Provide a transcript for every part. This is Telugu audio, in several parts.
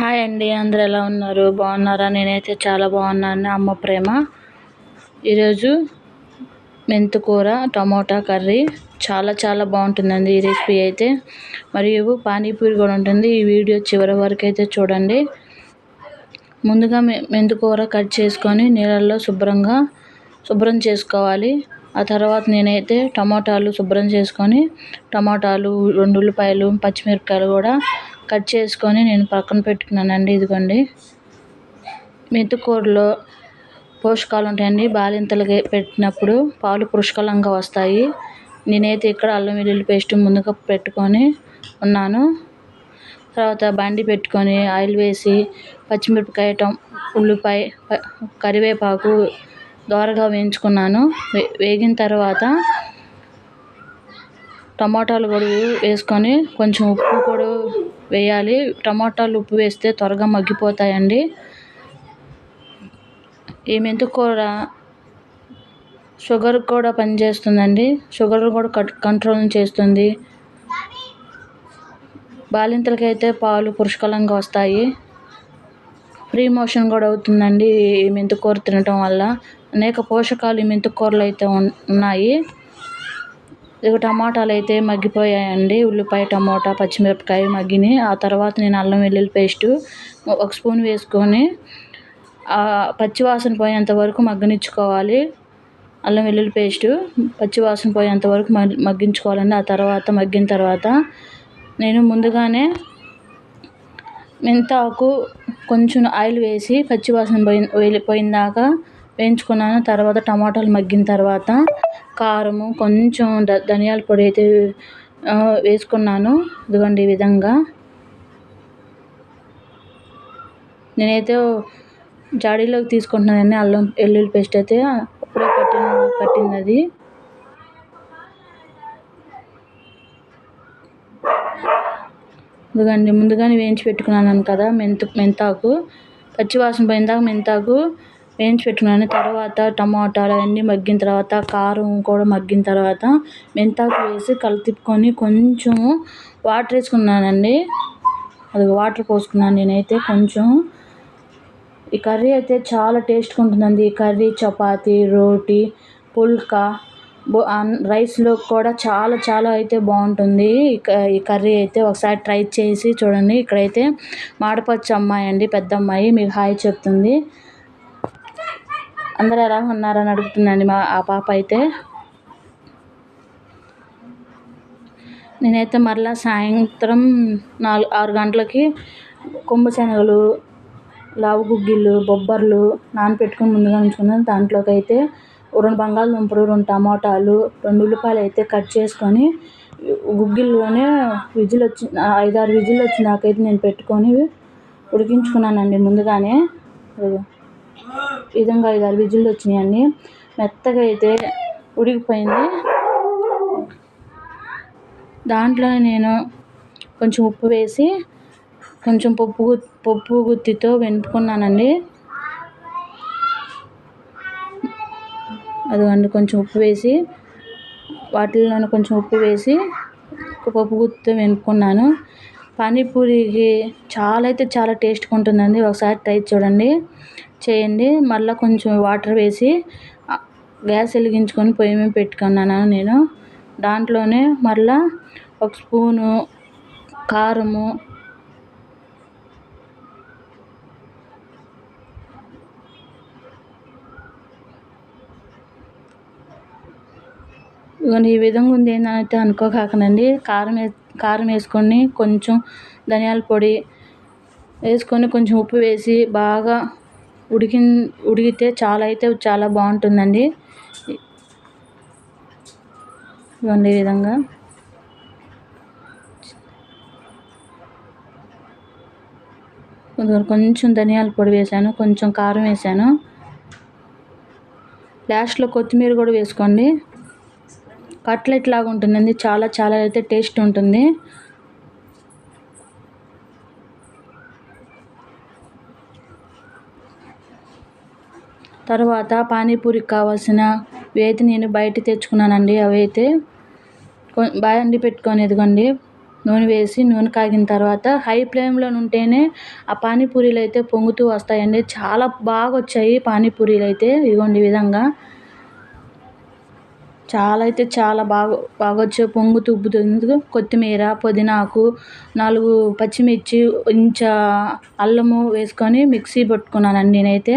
హాయ్ అండి అందరు ఎలా ఉన్నారు? బాగున్నారా? నేనైతే చాలా బాగున్నాను. అమ్మ ప్రేమ. ఈరోజు మెంతికూర టమోటా కర్రీ. చాలా చాలా బాగుంటుందండి ఈ రెసిపీ అయితే. మరియు పానీపూరి కూడా ఉంటుంది. ఈ వీడియో చివరి వరకు అయితే చూడండి. ముందుగా మెంతుకూర మెంతికూర కట్ చేసుకొని నీళ్ళల్లో శుభ్రంగా శుభ్రం చేసుకోవాలి. ఆ తర్వాత నేనైతే టమోటాలు శుభ్రం చేసుకొని టమోటాలు రెండు ఉల్లిపాయలు పచ్చిమిరపకాయలు కూడా కట్ చేసుకొని నేను పక్కన పెట్టుకున్నానండి ఇదిగోండి. మెంతికూరలో పోషకాలు ఉంటాయండి బాలింతలకి పెట్టినప్పుడు పాలు పుష్కలంగా వస్తాయి. నేనైతే ఇక్కడ అల్లం వెల్లుల్లి పేస్ట్ ముందుగా పెట్టుకొని ఉన్నాను. తర్వాత బండి పెట్టుకొని ఆయిల్ వేసి పచ్చిమిరపకాయ టం ఉల్లిపాయ కరివేపాకు దోరగా వేయించుకున్నాను. వే వేగిన తర్వాత టమాటాలు కూడా వేసుకొని కొంచెం ఉప్పు కూడా వేయాలి. టమాటాలు ఉప్పు వేస్తే త్వరగా మగ్గిపోతాయండి. ఈ మెంతికూర షుగర్ కూడా పనిచేస్తుందండి. షుగర్ కూడా కంట్రోల్ చేస్తుంది. బాలింతలకైతే పాలు పుష్కలంగా వస్తాయి. ఫ్రీ మోషన్ కూడా అవుతుందండి ఈ మెంతికూర తినటం వల్ల. అనేక పోషకాలు ఈ మెంతికూరలో అయితే ఉన్నాయి. ఇక టమాటాలు అయితే మగ్గిపోయాయండి. ఉల్లిపాయ టమోటా పచ్చిమిరపకాయ మగ్గినాయి. ఆ తర్వాత నేను అల్లం వెల్లుల్లి పేస్టు ఒక స్పూన్ వేసుకొని పచ్చివాసన పోయేంత వరకు మగ్గనిచ్చుకోవాలి. అల్లం వెల్లుల్లి పేస్టు పచ్చివాసన పోయేంత వరకు మగ్గించుకోవాలండి. ఆ తర్వాత మగ్గిన తర్వాత నేను ముందుగానే మెంతాకు కొంచెం ఆయిల్ వేసి పచ్చివాసన పోయి వెళ్ళిపోయిందాక వేయించుకున్నాను. తర్వాత టమాటాలు మగ్గిన తర్వాత కారము కొంచెం ధ ధనియాల పొడి అయితే వేసుకున్నాను. ఇదిగోండి ఈ విధంగా. నేనైతే జాడీలోకి తీసుకుంటున్నానండి అల్లం వెల్లుల్లి పేస్ట్ అయితే అప్పుడే పట్టిన పట్టింది అది ఇదిగోండి ముందుగానే వేయించి పెట్టుకున్నాను కదా మెంతు మెంతాకు. పచ్చివాసన పోయిందాక మెంతాకు వేయించి పెట్టుకున్నాను. తర్వాత టమాటాలు అవన్నీ మగ్గిన తర్వాత కారం కూడా మగ్గిన తర్వాత మెంతాకు వేసి కలిపుకొని కొంచెం వాటర్ వేసుకున్నానండి. అది వాటర్ పోసుకున్నాను నేనైతే కొంచెం. ఈ కర్రీ అయితే చాలా టేస్ట్గా ఉంటుందండి. ఈ కర్రీ చపాతీ రోటీ పుల్కా బో రైస్లో కూడా చాలా చాలా అయితే బాగుంటుంది. ఈ కర్రీ అయితే ఒకసారి ట్రై చేసి చూడండి. ఇక్కడైతే మాడపచ్చు అమ్మాయి అండి పెద్ద అమ్మాయి మీకు హాయ్ చెప్తుంది. అందరూ ఎలా ఉన్నారని అడుగుతుందండి మా ఆ పాప అయితే. నేనైతే మరలా సాయంత్రం నాలుగు ఆరు గంటలకి కొమ్ము శనగలు లావు గుగ్గిళ్ళు బొబ్బర్లు నానపెట్టుకుని ముందుగా ఉంచుకున్నాను దాంట్లోకి అయితే రెండు బంగాళదుంపలు రెండు టమోటాలు రెండు ఉల్లిపాయలు అయితే కట్ చేసుకొని గుగ్గిల్లోనే విజిల్ వచ్చి ఐదారు విజిల్ వచ్చిన నాకైతే నేను పెట్టుకొని ఉడికించుకున్నానండి ముందుగానే. ఈ విధంగా ఐదారు విజిల్లు వచ్చినాయండి మెత్తగా అయితే ఉడికిపోయింది. దాంట్లో నేను కొంచెం ఉప్పు వేసి కొంచెం పప్పు పప్పు గుత్తితో వెనుపుకున్నానండి అదిగండి కొంచెం ఉప్పు వేసి వాటిల్లోనే కొంచెం ఉప్పు వేసి పప్పు గుత్తితో వెనుపుకున్నాను పానీపూరికి చాలా అయితే చాలా టేస్ట్గా ఉంటుందండి. ఒకసారి ట్రై చూడండి. చేయండి. మళ్ళీ కొంచెం వాటర్ వేసి గ్యాస్ వెలిగించుకొని పొయ్యి మీద పెట్టుకున్నాను నేను. దాంట్లోనే మళ్ళీ ఒక స్పూను కారము ఈ విధంగా ఉంది ఏంటంటే అనుకోకాకనండి. కారం కారం వేసుకొని కొంచెం ధనియాల పొడి వేసుకొని కొంచెం ఉప్పు వేసి బాగా ఉడికి ఉడికితే చాలా అయితే చాలా బాగుంటుందండి. ఇవ్వండి ఈ విధంగా. కొంచెం ధనియాల పొడి వేసాను కొంచెం కారం వేసాను. లాస్ట్లో కొత్తిమీర కూడా వేసుకోండి. కట్లెట్ లాగా ఉంటుందండి. చాలా చాలా అయితే టేస్ట్ ఉంటుంది. తర్వాత పానీపూరికి కావాల్సిన వేతి నేను బయట తెచ్చుకున్నానండి. అవి అయితే బాగా పెట్టుకొని ఇదిగోండి. నూనె వేసి నూనె కాగిన తర్వాత హై ఫ్లేమ్లో ఉంటేనే ఆ పానీపూరీలు అయితే పొంగుతూ వస్తాయండి. చాలా బాగా వచ్చాయి పానీపూరీలు అయితే. ఇదిగోండి ఈ విధంగా. చాలా అయితే చాలా బాగా బాగా వచ్చాయి పొంగుతూ ఉబ్బుతుంది కొత్తిమీర పుదీనాకు నాలుగు పచ్చిమిర్చి ఇంచా అల్లము వేసుకొని మిక్సీ పట్టుకున్నానండి నేనైతే.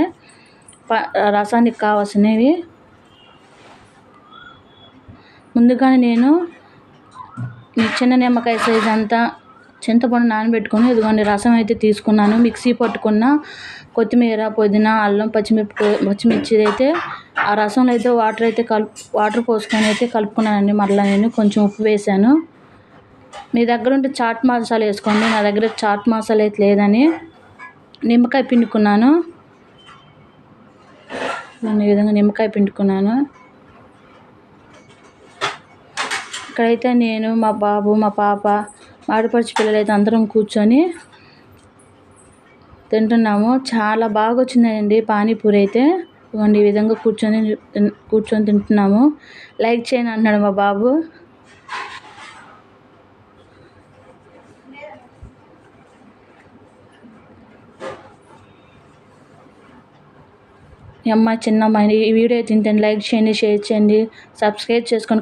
ప రసానికి కావాల్సినవి. ముందుగానే నేను చిన్న నిమ్మకాయ సైజ్ అంతా చింతపండు నానబెట్టుకుని ఇదిగోండి రసం అయితే తీసుకున్నాను. మిక్సీ పట్టుకున్న కొత్తిమీర పుదీనా అల్లం పచ్చిమిరపకాయ పచ్చిమిర్చి అయితే ఆ రసంలో అయితే వాటర్ అయితే కలుపు వాటర్ పోసుకొని అయితే కలుపుకున్నానండి. మరలా నేను కొంచెం ఉప్పు వేసాను. మీ దగ్గర ఉంటే చాట్ మసాలా వేసుకోండి. నా దగ్గర చాట్ మసాలా అయితే లేదని నిమ్మకాయ పిండుకున్నాను. నేను ఈ విధంగా నిమ్మకాయ పిండుకున్నాను. ఇక్కడైతే నేను మా బాబు మా పాప మా పిల్లలైతే పిల్లలు అయితే అందరం కూర్చొని తింటున్నాము. చాలా బాగా వచ్చిందండి పానీపూరి అయితే. ఇదిగోండి ఈ విధంగా కూర్చొని కూర్చొని తింటున్నాము. లైక్ చేయను అంటున్నాడు మా బాబు. ఈ అమ్మాయి చిన్న అమ్మాయి ఈ వీడియో తింటే లైక్ చేయండి షేర్ చేయండి సబ్స్క్రైబ్ చేసుకొని